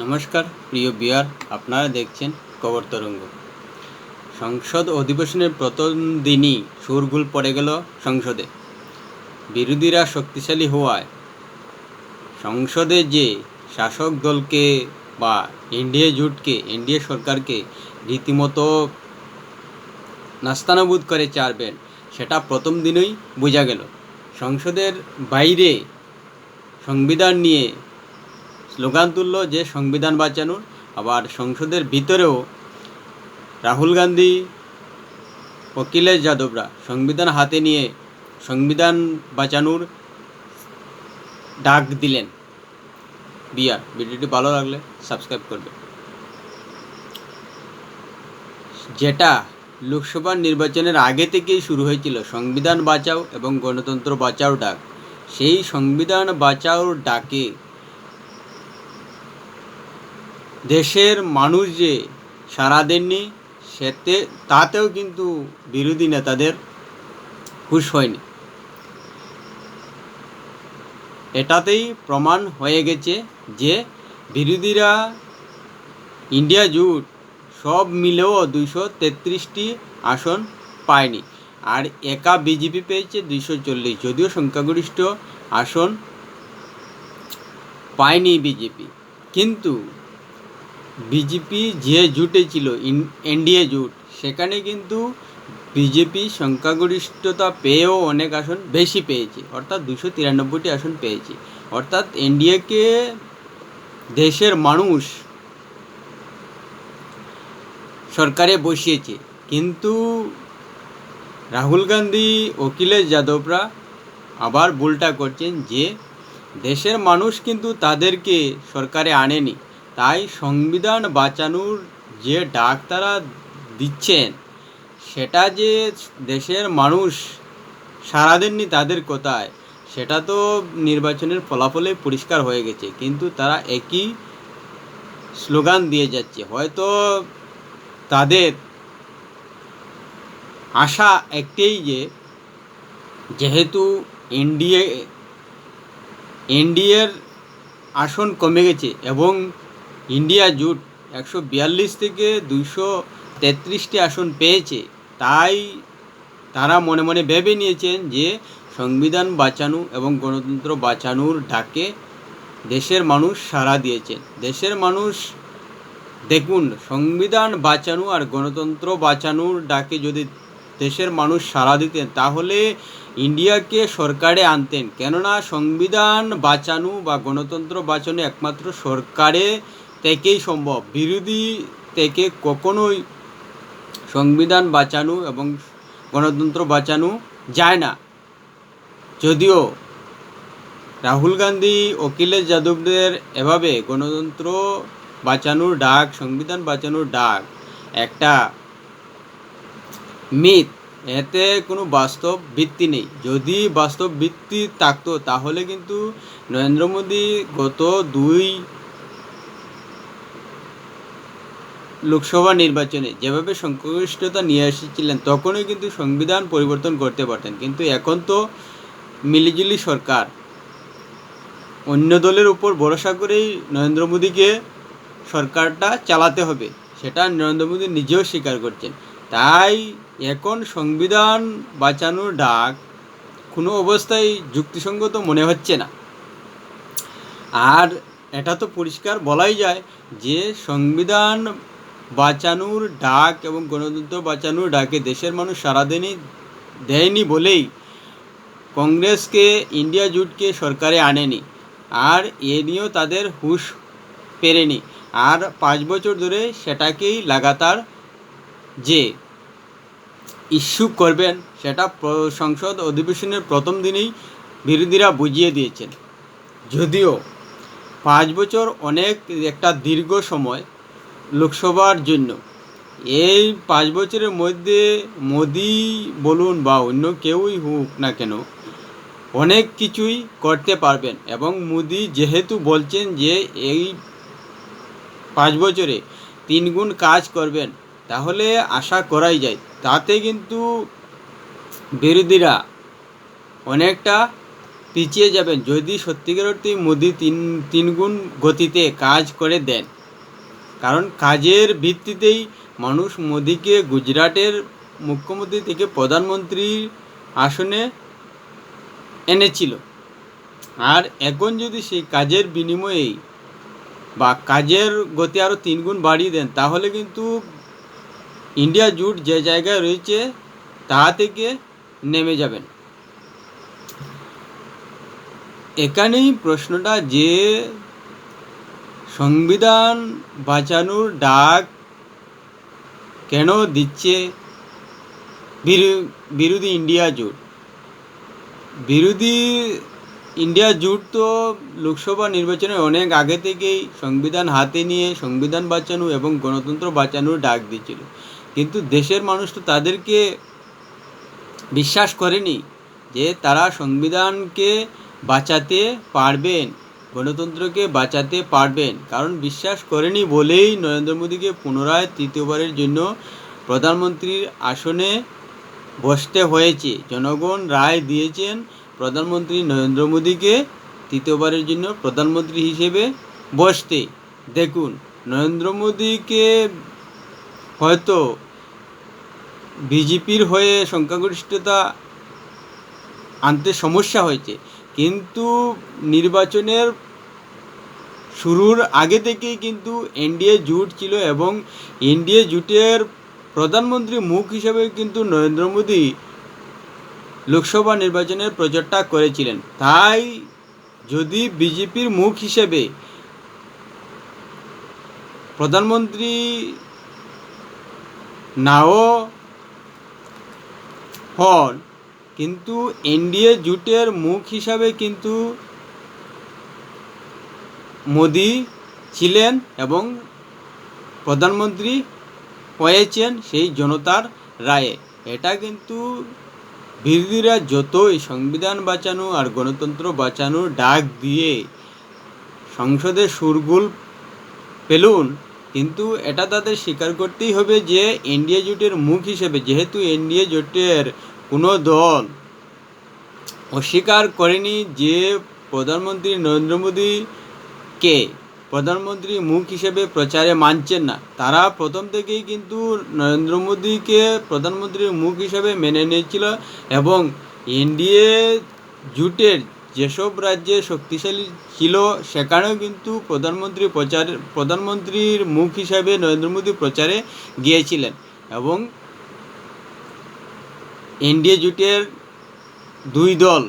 নমস্কার, প্রিয় বিয়ার, আপনারা দেখছেন কবর তরঙ্গ। সংসদ অধিবেশনের প্রথম দিনই শোরগোল পড়ে গেল সংসদে। বিরোধীরা শক্তিশালী হওয়ায় সংসদে যে শাসক দলকে বা এনডিএ জোটকে, এনডিএ সরকারকে রীতিমতো নাস্তানাবুদ করে চারবেন, সেটা প্রথম দিনই বোঝা গেল। সংসদের বাইরে সংবিধান নিয়ে স্লোগান তুলল যে সংবিধান বাঁচানোর, আবার সংসদের ভিতরেও রাহুল গান্ধী, অখিলেশ যাদবরা সংবিধান হাতে নিয়ে সংবিধান বাঁচানোর ডাক দিলেন। বিয়ার ভিডিওটি ভালো লাগলে সাবস্ক্রাইব করবে। যেটা লোকসভা নির্বাচনের আগে থেকেই শুরু হয়েছিল, সংবিধান বাঁচাও এবং গণতন্ত্র বাঁচাও ডাক। সেই সংবিধান বাঁচাও ডাকে দেশের মানুষ যে সাড়া দেননি, সেতে, তাতেও কিন্তু বিরোধী নেতাদের খুশ হয়নি। এটাতেই প্রমাণ হয়ে গেছে যে বিরোধীরা ইন্ডিয়া জুট সব মিলেও দুইশো তেত্রিশটি আসন পায়নি। আর একা বিজেপি পেয়েছে দুইশো চল্লিশ, যদিও সংখ্যাগরিষ্ঠ আসন পায়নি বিজেপি। কিন্তু বিজেপি যে জোটে ছিল এনডিএ জোট, সেখানে কিন্তু বিজেপি সংখ্যাগরিষ্ঠতা পেয়েও অনেক আসন বেশি পেয়েছে, অর্থাৎ দুশো তিরানব্বইটি আসন পেয়েছে। অর্থাৎ এনডিএকে দেশের মানুষ সরকারে বসিয়েছে। কিন্তু রাহুল গান্ধী, অখিলেশ যাদবরা আবার ভুলটা করছেন যে, দেশের মানুষ কিন্তু তাদেরকে সরকারে আনেনি। তাই সংবিধান বাঁচানোর যে ডাক তারা দিচ্ছেন, সেটা যে দেশের মানুষ সাড়া দেননি তাদের কোথায়, সেটা তো নির্বাচনের ফলাফলে পরিষ্কার হয়ে গেছে। কিন্তু তারা একই স্লোগান দিয়ে যাচ্ছে। হয়তো তাদের আশা একটাই যে, যেহেতু এনডিএ, এনডিএর আসন কমে গেছে এবং ইন্ডিয়া জোট একশো বিয়াল্লিশ থেকে দুইশো তেত্রিশটি আসন পেয়েছে। তাই তারা মনে মনে ভেবে নিয়েছেন যে সংবিধান বাঁচানো এবং গণতন্ত্র বাঁচানোর ডাকে দেশের মানুষ সাড়া দিয়েছেন। দেশের মানুষ, দেখুন, সংবিধান বাঁচানো আর গণতন্ত্র বাঁচানোর ডাকে যদি দেশের মানুষ সাড়া দিতেন, তাহলে ইন্ডিয়াকে সরকারে আনতেন। কেননা, সংবিধান বাঁচানো বা গণতন্ত্র বাঁচানো একমাত্র সরকারে থেকেই সম্ভব। বিরোধী থেকে কখনোই সংবিধান বাঁচানো এবং গণতন্ত্র বাঁচানো যায় না। যদিও রাহুল গান্ধী, অখিলেশ যাদবদের এভাবে গণতন্ত্র বাঁচানোর ডাক, সংবিধান বাঁচানোর ডাক, একটা মিথ, এতে কোনো বাস্তব ভিত্তি নেই। যদি বাস্তব ভিত্তি থাকতো, তাহলে কিন্তু নরেন্দ্র মোদী গত দুই লোকসভা নির্বাচনে যেভাবে সংখ্যাগরিষ্ঠতা নিয়ে এসেছিলেন, তখনই কিন্তু সংবিধান পরিবর্তন করতে পারতেন। কিন্তু এখন তো মিলিজুলি সরকার অন্য দলের উপর ভরসা করেই নরেন্দ্র মোদীকে সরকারটা চালাতে হবে। সেটা নরেন্দ্র মোদী নিজেও স্বীকার করছেন। তাই এখন সংবিধান বাঁচানোর ডাক কোনো অবস্থায় যুক্তিসঙ্গত মনে হচ্ছে না। আর এটা তো পরিষ্কার বলাই যায় যে সংবিধান বাঁচানোর ডাক এবং গণতন্ত্র বাঁচানোর ডাকে দেশের মানুষ সারা দেয়নি দেয়নি বলেই কংগ্রেসকে, ইন্ডিয়া জুটকে সরকারে আনেনি। আর এ নিয়েও তাদের হুশ পেরেনি। আর পাঁচ বছর ধরে সেটাকেই লাগাতার যে ইস্যু করবেন, সেটা সংসদ অধিবেশনের প্রথম দিনেই বিরোধীরা বুঝিয়ে দিয়েছেন। যদিও পাঁচ বছর অনেক একটা দীর্ঘ সময় লোকসভার জন্য। এই পাঁচ বছরের মধ্যে মোদি বলুন বা অন্য কেউই হোক না কেন, অনেক কিছুই করতে পারবেন এবং মোদি যেহেতু বলছেন যে এই পাঁচ বছরে তিন গুণ কাজ করবেন, তাহলে আশা করাই যায়। তাতে কিন্তু বিরোধীরা অনেকটা পিছিয়ে যাবেন। যদি সত্যিকার অর্থেই মোদি তিন, তিনগুণ গতিতে কাজ করে দেন কারণ কাজের ভিত্তিতেই মানুষ মোদিকে গুজরাটের মুখ্যমন্ত্রী থেকে প্রধানমন্ত্রীর আসনে এনেছিল। আর এখন যদি সেই কাজের বিনিময়েই বা কাজের গতি আরও তিন গুণ বাড়িয়ে দেন, তাহলে কিন্তু ইন্ডিয়া জুট যে জায়গায় রয়েছে, তা থেকে নেমে যাবেন। এখানেই প্রশ্নটা যে সংবিধান বাঁচানোর ডাক কেন দিচ্ছে বিরো- বিরোধী ইন্ডিয়া জোট? বিরোধী ইন্ডিয়া জোট তো লোকসভা নির্বাচনে অনেক আগে থেকেই সংবিধান হাতে নিয়ে সংবিধান বাঁচানো এবং গণতন্ত্র বাঁচানোর ডাক দিয়েছিল। কিন্তু দেশের মানুষ তো তাদেরকে বিশ্বাস করেনি যে তারা সংবিধানকে বাঁচাতে পারবেন। গণতন্ত্রকে বাঁচাতে পারবেন। কারণ বিশ্বাস করেনি বলেই নরেন্দ্র মোদীকে পুনরায় তৃতীয়বারের জন্য প্রধানমন্ত্রীর আসনে বসতে হয়েছে। জনগণ রায় দিয়েছেন প্রধানমন্ত্রী নরেন্দ্র মোদীকে তৃতীয়বারের জন্য প্রধানমন্ত্রী হিসেবে বসতে। দেখুন, নরেন্দ্র মোদীকে হয়তো বিজেপির হয়ে সংখ্যাগরিষ্ঠতা আনতে সমস্যা হয়েছে। কিন্তু নির্বাচনের শুরুর আগে থেকেই কিন্তু এনডিএ জোট ছিল এবং এনডিএ জোটের প্রধানমন্ত্রী মুখ হিসেবে কিন্তু নরেন্দ্র মোদী লোকসভা নির্বাচনের প্রচারটা করেছিলেন। তাই যদি বিজেপির মুখ হিসেবে প্রধানমন্ত্রী নাও হন কিন্তু এনডিএ জোটের মুখ হিসাবে কিন্তু মোদি ছিলেন এবং প্রধানমন্ত্রী হয়েছেন সেই জনতার রায়ে। এটা কিন্তু বিরোধীরা যতই সংবিধান বাঁচানো আর গণতন্ত্র বাঁচানোর ডাক দিয়ে সংসদে সুরগুল পেলুন কিন্তু এটা তাদের স্বীকার করতেই হবে যে এনডিএ জোটের মুখ হিসেবে, যেহেতু এনডিএ জোটের কোনো দল অস্বীকার করেনি যে প্রধানমন্ত্রী নরেন্দ্র মোদীকে প্রধানমন্ত্রী মুখ হিসেবে প্রচারে মানছেন না। তারা প্রথম থেকেই কিন্তু নরেন্দ্র মোদীকে প্রধানমন্ত্রীর মুখ হিসেবে মেনে নিয়েছিল এবং এনডিএ জোটের যেসব রাজ্যে শক্তিশালী ছিল, সেখানেও কিন্তু প্রধানমন্ত্রী প্রচার প্রধানমন্ত্রীর মুখ হিসাবে নরেন্দ্র মোদী প্রচারে গিয়েছিলেন এবং এনডিএ জোটের দুই দল,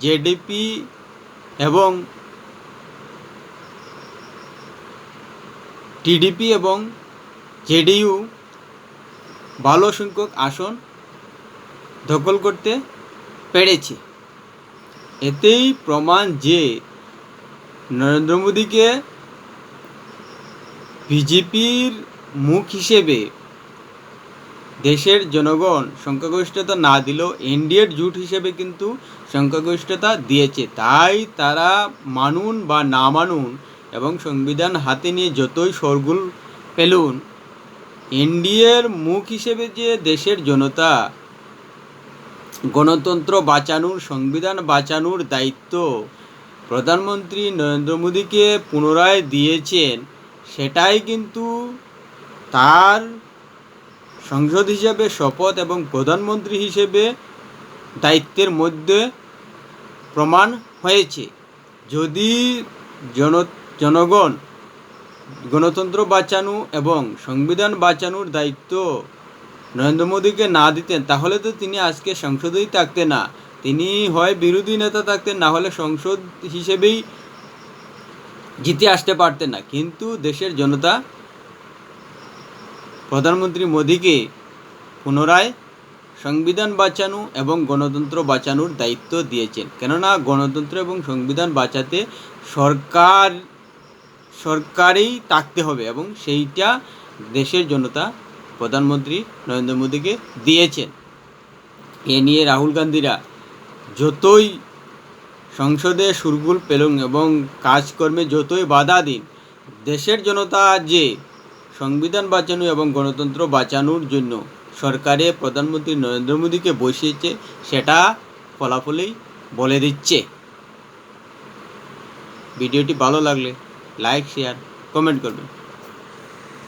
জেডিপি এবং টিডিপি এবং জেডিইউ ভালো সংখ্যক আসন দখল করতে পেরেছে। এতেই প্রমাণ যে নরেন্দ্র মোদীকে বিজেপির মুখ হিসেবে দেশের জনগণ সংখ্যাগরিষ্ঠতা না দিলেও এনডিএর জোট হিসেবে কিন্তু সংখ্যাগরিষ্ঠতা দিয়েছে। তাই তারা মানুন বা না মানুন এবং সংবিধান হাতে নিয়ে যতই সরগুল পেলুন এনডিএর মুখ হিসেবে যে দেশের জনতা গণতন্ত্র বাঁচানোর, সংবিধান বাঁচানোর দায়িত্ব প্রধানমন্ত্রী নরেন্দ্র মোদীকে পুনরায় দিয়েছেন, সেটাই কিন্তু তার সংসদ হিসেবে শপথ এবং প্রধানমন্ত্রী হিসেবে দায়িত্বের মধ্যে প্রমাণ হয়েছে। যদি জন, জনগণ গণতন্ত্র বাঁচানো এবং সংবিধান বাঁচানোর দায়িত্ব নরেন্দ্র মোদীকে না দিতেন, তাহলে তো তিনি আজকে সংসদেই থাকতেন না। তিনি হয় বিরোধী নেতা থাকতেন, না হলে সংসদ হিসেবেই জিতে আসতে পারতেন না। কিন্তু দেশের জনতা প্রধানমন্ত্রী মোদীকে পুনরায় সংবিধান বাঁচানো এবং গণতন্ত্র বাঁচানোর দায়িত্ব দিয়েছেন। কেননা গণতন্ত্র এবং সংবিধান বাঁচাতে সরকার, সরকারেই থাকতে হবে এবং সেইটা দেশের জনতা প্রধানমন্ত্রী নরেন্দ্র মোদীকে দিয়েছেন। এ নিয়ে রাহুল গান্ধীরা যতই সংসদে সুরগুল পেলুন এবং কাজকর্মে যতই বাধা দিন, দেশের জনতা যে সংবিধান বাঁচানো এবং গণতন্ত্র বাঁচানোর জন্য সরকারে প্রধানমন্ত্রী নরেন্দ্র মোদীকে বসিয়েছে, সেটা ফলাফলেই বলে দিচ্ছে। ভিডিওটি ভালো লাগলে লাইক, শেয়ার, কমেন্ট করবেন।